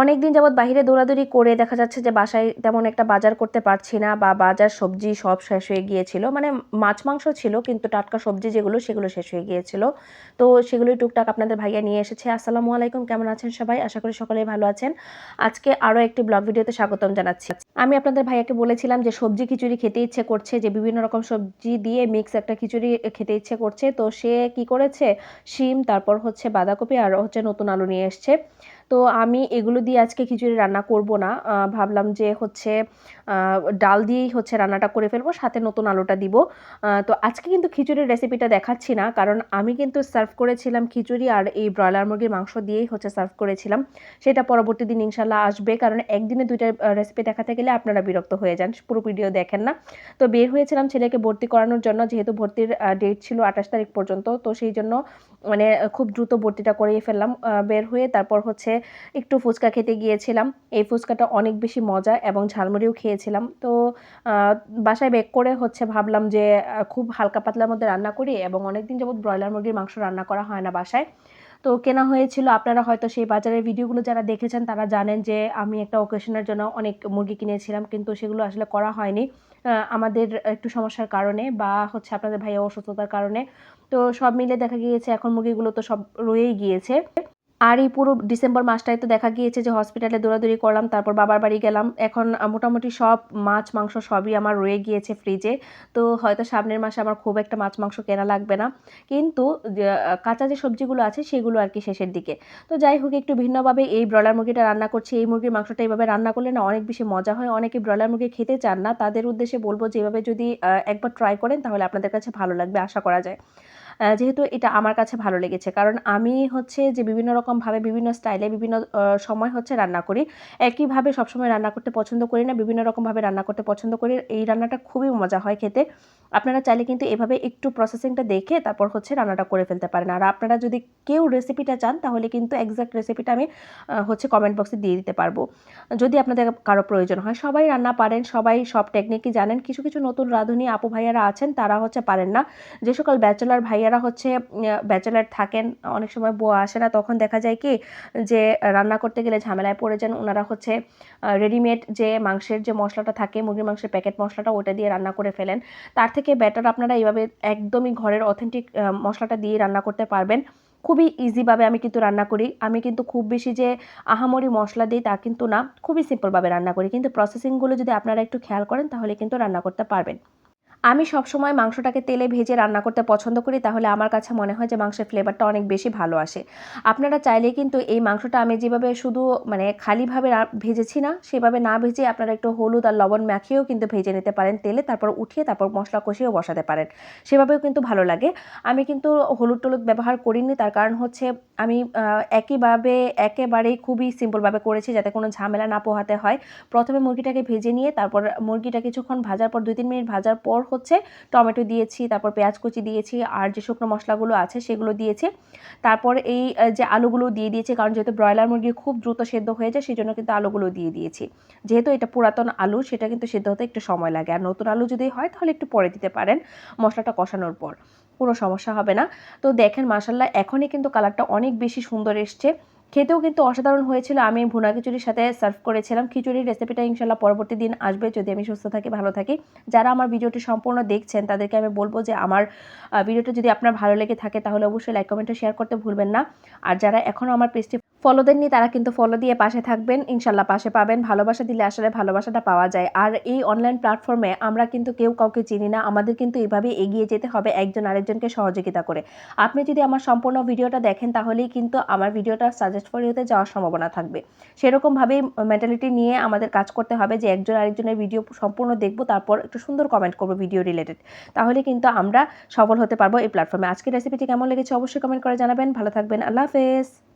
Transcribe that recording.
অনেক দিন যাবৎ বাইরে দৌড়াদৌড়ি করে দেখা যাচ্ছে যে বাসায় তেমন একটা বাজার করতে পারছি না বা বাজার সবজি সব শেষ হয়ে গিয়েছিল। মানে মাছ, মাংস ছিল কিন্তু টাটকা সবজি যেগুলো সেগুলো শেষ হয়ে গিয়েছিল। তো সেগুলোই টুকটাক আপনাদের ভাইয়া নিয়ে এসেছে। আসসালামু আলাইকুম, কেমন আছেন সবাই? আশা করি সকলেই ভালো আছেন। আজকে আরও একটি ব্লগ ভিডিওতে স্বাগতম জানাচ্ছি। আমি আপনাদের ভাইয়াকে বলেছিলাম যে সবজি খিচুড়ি খেতে ইচ্ছে করছে, যে বিভিন্ন রকম সবজি দিয়ে মিক্স একটা খিচুড়ি খেতে ইচ্ছে করছে। তো সে কি করেছে? শিম, তারপর হচ্ছে বাঁধাকপি আর হচ্ছে নতুন আলু নিয়ে এসছে। তো আমি এগুলো দিয়ে আজকে খিচুড়ি রান্না করব না। ভাবলাম যে হচ্ছে ডাল দিয়েই হচ্ছে রান্নাটা করে ফেলব, সাথে নতুন আলুটা দিব। তো আজকে কিন্তু খিচুড়ির রেসিপিটা দেখাচ্ছি না, কারণ আমি কিন্তু সার্ভ করেছিলাম খিচুড়ি আর এই ব্রয়লার মুরগির মাংস দিয়েই হচ্ছে সার্ভ করেছিলাম। সেটা পরবর্তী দিন ইনশাল্লাহ আসবে, কারণ একদিনে দুইটা রেসিপি দেখাতে গেলে আপনারা বিরক্ত হয়ে যান, পুরো ভিডিও দেখেন না। তো বের হয়েছিলাম ছেলেকে ভর্তি করানোর জন্য, যেহেতু ভর্তির ডেট ছিল আঠাশ তারিখ পর্যন্ত, তো সেই জন্য মানে খুব দ্রুত ভর্তিটা করিয়ে ফেললাম। বের হয়ে তারপর হচ্ছে একটু ফুচকা খেতে গিয়েছিলাম। এই ফুচকাটা অনেক বেশি মজা এবং ঝালমুড়িও খেয়েছিলাম। তো বাসায় বেক করে হচ্ছে ভাবলাম যে খুব হালকা পাতলার মধ্যে রান্না করি এবং অনেকদিন যাবৎ ব্রয়লার মুরগির মাংস রান্না করা হয় না বাসায়। তো কেনা হয়েছিল। আপনারা হয়তো সেই বাজারের ভিডিওগুলো যারা দেখেছেন তারা জানেন যে, আমি একটা ওকেশনের জন্য অনেক মুরগি কিনেছিলাম কিন্তু সেগুলো আসলে করা হয়নি। আমাদের একটু সমস্যার কারণে বা হচ্ছে আপনাদের ভাইয়া অসুস্থতার কারণে। তো সব মিলে দেখা গিয়েছে এখন মুরগিগুলো তো সব রয়েই গিয়েছে। আর এই পুরো ডিসেম্বর মাসটায় তো দেখা গিয়েছে যে হসপিটালে দৌড়াদৌড়ি করলাম, তারপর বাবার বাড়ি গেলাম। এখন মোটামুটি সব মাছ, মাংস সবই আমার রয়ে গিয়েছে ফ্রিজে তো হয়তো সামনের মাসে আমার খুব একটা মাছ, মাংস কেনা লাগবে না। কিন্তু কাঁচা যে সবজিগুলো আছে সেগুলো আর কি শেষের দিকে। তো যাই হোক, একটু ভিন্নভাবে এই ব্রয়লার মুরগিটা রান্না করছি। এই মুরগির মাংসটা এইভাবে রান্না করলে না অনেক বেশি মজা হয়। অনেকে ব্রয়লার মুরগি খেতে চান না। তাদের উদ্দেশ্যে বলব যে এভাবে যদি একবার ট্রাই করেন তাহলে আপনাদের কাছে ভালো লাগবে, আশা করা যায়। যেহেতু এটা আমার কাছে ভালো লেগেছে। কারণ আমি হচ্ছে যে বিভিন্ন রকমভাবে, বিভিন্ন স্টাইলে বিভিন্ন সময় হচ্ছে রান্না করি। একইভাবে সবসময় রান্না করতে পছন্দ করি না, বিভিন্ন রকমভাবে রান্না করতে পছন্দ করি। এই রান্নাটা খুবই মজা হয় খেতে। আপনারা চাইলে কিন্তু এভাবে একটু প্রসেসিংটা দেখে তারপর হচ্ছে রান্নাটা করে ফেলতে পারেন। আর আপনারা যদি কেউ রেসিপিটা চান, তাহলে কিন্তু এক্স্যাক্ট রেসিপিটা আমি হচ্ছে কমেন্ট বক্সে দিয়ে দিতে পারব। যদি আপনাদের কারও প্রয়োজন হয়, সবাই রান্না পারেন, সবাই সব টেকনিকই জানেন। কিছু কিছু নতুন রাঁধুনি আপু ভাইয়ারা আছেন, তারা হচ্ছে পারেন না। যে সকল ব্যাচেলার ভাই ভাইয়ারা হচ্ছে ব্যাচেলার থাকেন, অনেক সময় বউ আসে না, তখন দেখা যায় কি যে, রান্না করতে গেলে ঝামেলায় পড়ে যান। ওনারা হচ্ছে রেডিমেড যে মাংসের যে মশলাটা থাকে, মুরগির মাংসের প্যাকেট মশলাটা ওটা দিয়ে রান্না করে ফেলেন। তার থেকে ব্যাটার আপনারা এইভাবে একদমই ঘরের অথেন্টিক মশলাটা দিয়ে রান্না করতে পারবেন। খুবই ইজিভাবে আমি কিন্তু রান্না করি। আমি কিন্তু খুব বেশি যে আহামরি মশলা দিই তা কিন্তু না। খুবই সিম্পলভাবে রান্না করি। কিন্তু প্রসেসিংগুলো যদি আপনারা একটু খেয়াল করেন তাহলে কিন্তু রান্না করতে পারবেন। আমি সবসময় মাংসটাকে তেলে ভেজে রান্না করতে পছন্দ করি, তাহলে আমার কাছে মনে হয় যে মাংসের ফ্লেভারটা অনেক বেশি ভালো আসে। আপনারা চাইলে কিন্তু এই মাংসটা আমি যেভাবে শুধু মানে খালিভাবে ভেজেছি না, সেভাবে না ভেজে আপনারা একটু হলুদ আর লবণ মাখিয়েও কিন্তু ভেজে নিতে পারেন তেলে, তারপর উঠিয়ে তারপর মশলা কষিয়েও বসাতে পারেন। সেভাবেও কিন্তু ভালো লাগে। আমি কিন্তু হলুদ টলুদ ব্যবহার করিনি, তার কারণ হচ্ছে আমি একইভাবে একেবারেই খুবই সিম্পলভাবে করেছি যাতে কোনো ঝামেলা না পোহাতে হয়। প্রথমে মুরগিটাকে ভেজে নিয়ে, তারপর মুরগিটা কিছুক্ষণ ভাজার পর দুই তিন মিনিট ভাজার পর হচ্ছে, টমেটো দিয়েছি, তারপর পেঁয়াজ কুচি দিয়েছি, আর যে শুকনো মশলাগুলো আছে সেগুলো দিয়েছি। তারপর এই যে আলুগুলো দিয়ে দিয়েছি, কারণ যেহেতু ব্রয়লার মুরগি খুব দ্রুত সেদ্ধ হয়ে যায় সেই জন্য কিন্তু আলুগুলো দিয়ে দিয়েছি। যেহেতু এটা পুরাতন আলু, সেটা কিন্তু সেদ্ধ হতে একটু সময় লাগে। আর নতুন আলু যদি হয়, তাহলে একটু পরে দিতে পারেন মশলাটা কষানোর পর। কোনো সমস্যা হবে না। তো দেখেন মাসাল্লাহ এখনই কিন্তু কালারটা অনেক বেশি সুন্দর এসছে। খেতেও কিন্তু অসাধারণ হয়েছিল। আমি ভুনা খিচুড়ির সাথে সার্ভ করেছিলাম। খিচুড়ির রেসিপিটা ইনশাল্লাহ পরবর্তী দিন আসবে। যদি আমি সুস্থ থাকি, ভালো থাকি। যারা আমার ভিডিওটি সম্পূর্ণ দেখছেন, তাদেরকে আমি বলব যে আমার ভিডিওটা যদি আপনার ভালো লেগে থাকে, তাহলে অবশ্যই লাইক কমেন্টে শেয়ার করতে ভুলবেন না। আর যারা এখনও আমার পেজটি ফলো দেননি, তারা কিন্তু ফলো দিয়ে পাশে থাকবেন। ইনশাল্লাহ পাশে পাবেন। ভালোবাসা দিলে আসলে ভালোবাসাটা পাওয়া যায়। আর এই অনলাইন প্ল্যাটফর্মে আমরা কিন্তু কেউ কাউকে চিনি না। আমাদের কিন্তু এভাবে এগিয়ে যেতে হবে একজন আরেকজনকে সহযোগিতা করে। আপনি যদি আমার সম্পূর্ণ ভিডিওটা দেখেন, তাহলেই কিন্তু আমার ভিডিওটা সাজেস্ট ফর ইউতে যাওয়ার সম্ভাবনা থাকবে। সেরকমভাবেই মেন্টালিটি নিয়ে আমাদের কাজ করতে হবে যে, একজন আরেকজনের ভিডিও সম্পূর্ণ দেখব, তারপর একটু সুন্দর কমেন্ট করব ভিডিও রিলেটেড তাহলে কিন্তু আমরা সফল হতে পারব এই প্ল্যাটফর্মে আজকের রেসিপিটি কেমন লেগেছে অবশ্যই কমেন্ট করে জানাবেন। ভালো থাকবেন। আল্লাহ হাফেজ।